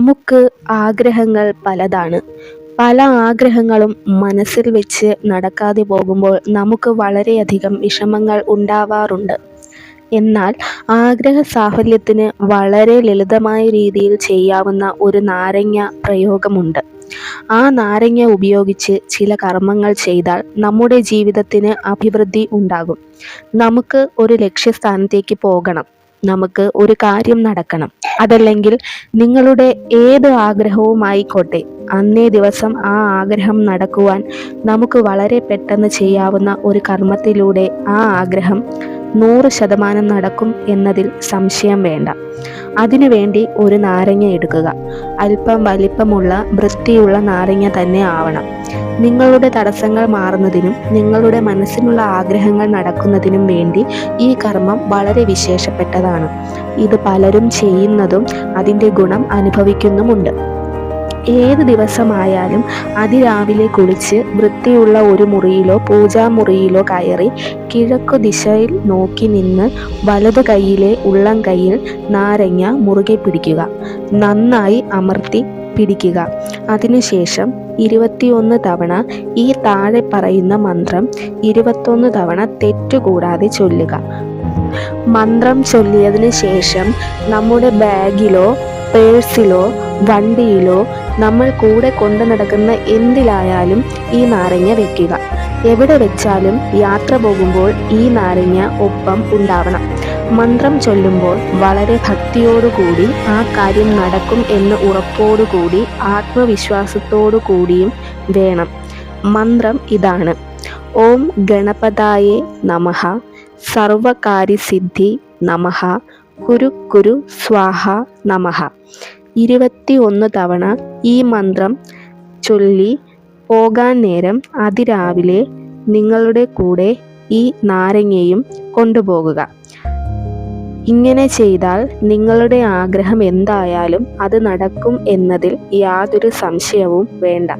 നമുക്ക് ആഗ്രഹങ്ങൾ പലതാണ്. പല ആഗ്രഹങ്ങളും മനസ്സിൽ വെച്ച് നടക്കാതെ പോകുമ്പോൾ നമുക്ക് വളരെയധികം വിഷമങ്ങൾ ഉണ്ടാവാറുണ്ട്. എന്നാൽ ആഗ്രഹ സാഫല്യത്തിന് വളരെ ലളിതമായ രീതിയിൽ ചെയ്യാവുന്ന ഒരു നാരങ്ങ പ്രയോഗമുണ്ട്. ആ നാരങ്ങ ഉപയോഗിച്ച് ചില കർമ്മങ്ങൾ ചെയ്താൽ നമ്മുടെ ജീവിതത്തിന് അഭിവൃദ്ധി ഉണ്ടാകും. നമുക്ക് ഒരു ലക്ഷ്യസ്ഥാനത്തേക്ക് പോകണം. നമുക്ക് ഒരു കാര്യം നടക്കണം. അതല്ലെങ്കിൽ നിങ്ങളുടെ ഏത് ആഗ്രഹവുമായിക്കോട്ടെ അന്നേ ദിവസം ആ ആഗ്രഹം നടക്കുവാൻ നമുക്ക് വളരെ പെട്ടെന്ന് ചെയ്യാവുന്ന ഒരു കർമ്മത്തിലൂടെ ആ ആഗ്രഹം നൂറ് ശതമാനം നടക്കും എന്നതിൽ സംശയം വേണ്ട. അതിനുവേണ്ടി ഒരു നാരങ്ങ എടുക്കുക. അല്പം വലിപ്പമുള്ള വൃത്തിയുള്ള നാരങ്ങ തന്നെ ആവണം. നിങ്ങളുടെ തടസ്സങ്ങൾ മാറുന്നതിനും നിങ്ങളുടെ മനസ്സിനുള്ള ആഗ്രഹങ്ങൾ നടക്കുന്നതിനും വേണ്ടി ഈ കർമ്മം വളരെ വിശേഷപ്പെട്ടതാണ്. ഇത് പലരും ചെയ്യുന്നതും അതിന്റെ ഗുണം അനുഭവിക്കുന്നുമുണ്ട്. ഏത് ദിവസമായാലും അതിരാവിലെ കുളിച്ച് വൃത്തിയുള്ള ഒരു മുറിയിലോ പൂജാമുറിയിലോ കയറി കിഴക്കു ദിശയിൽ നോക്കി നിന്ന് വലതു കൈയിലെ ഉള്ളം കൈയിൽ നാരങ്ങ മുറുകെ പിടിക്കുക. നന്നായി അമർത്തി പിടിക്കുക. അതിനുശേഷം ഇരുപത്തിയൊന്ന് തവണ ഈ താഴെ പറയുന്ന മന്ത്രം ഇരുപത്തൊന്ന് തവണ തെറ്റുകൂടാതെ ചൊല്ലുക. മന്ത്രം ചൊല്ലിയതിന് ശേഷം നമ്മുടെ ബാഗിലോ പേഴ്സിലോ വണ്ടിയിലോ നമ്മൾ കൂടെ കൊണ്ടു നടക്കുന്ന എന്തിലായാലും ഈ നാരങ്ങ വെക്കുക. എവിടെ വെച്ചാലും യാത്ര പോകുമ്പോൾ ഈ നാരങ്ങ ഒപ്പം ഉണ്ടാവണം. മന്ത്രം ചൊല്ലുമ്പോൾ വളരെ ഭക്തിയോടുകൂടി ആ കാര്യം നടക്കും എന്ന് ഉറപ്പോടുകൂടി ആത്മവിശ്വാസത്തോടു കൂടിയും വേണം. മന്ത്രം ഇതാണ്. ഓം ഗണപതായേ നമഃ. സർവകാര്യസിദ്ധി നമഹ കുരു കുരു സ്വാഹ നമഃ. ഇരുപത്തി ഒന്ന് തവണ ഈ മന്ത്രം ചൊല്ലി പോകാൻ നേരം അതിരാവിലെ നിങ്ങളുടെ കൂടെ ഈ നാരങ്ങയും കൊണ്ടുപോകുക. ഇങ്ങനെ ചെയ്താൽ നിങ്ങളുടെ ആഗ്രഹം എന്തായാലും അത് നടക്കും എന്നതിൽ യാതൊരു സംശയവും വേണ്ട.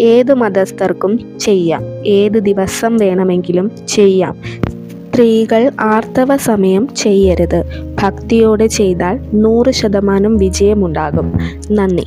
ഏത് മതസ്ഥർക്കും ചെയ്യാം. ഏത് ദിവസം വേണമെങ്കിലും ചെയ്യാം. സ്ത്രീകൾ ആർത്തവ സമയം ചെയ്യരുത്. ഭക്തിയോടെ ചെയ്താൽ നൂറ് ശതമാനം വിജയമുണ്ടാകും. നന്ദി.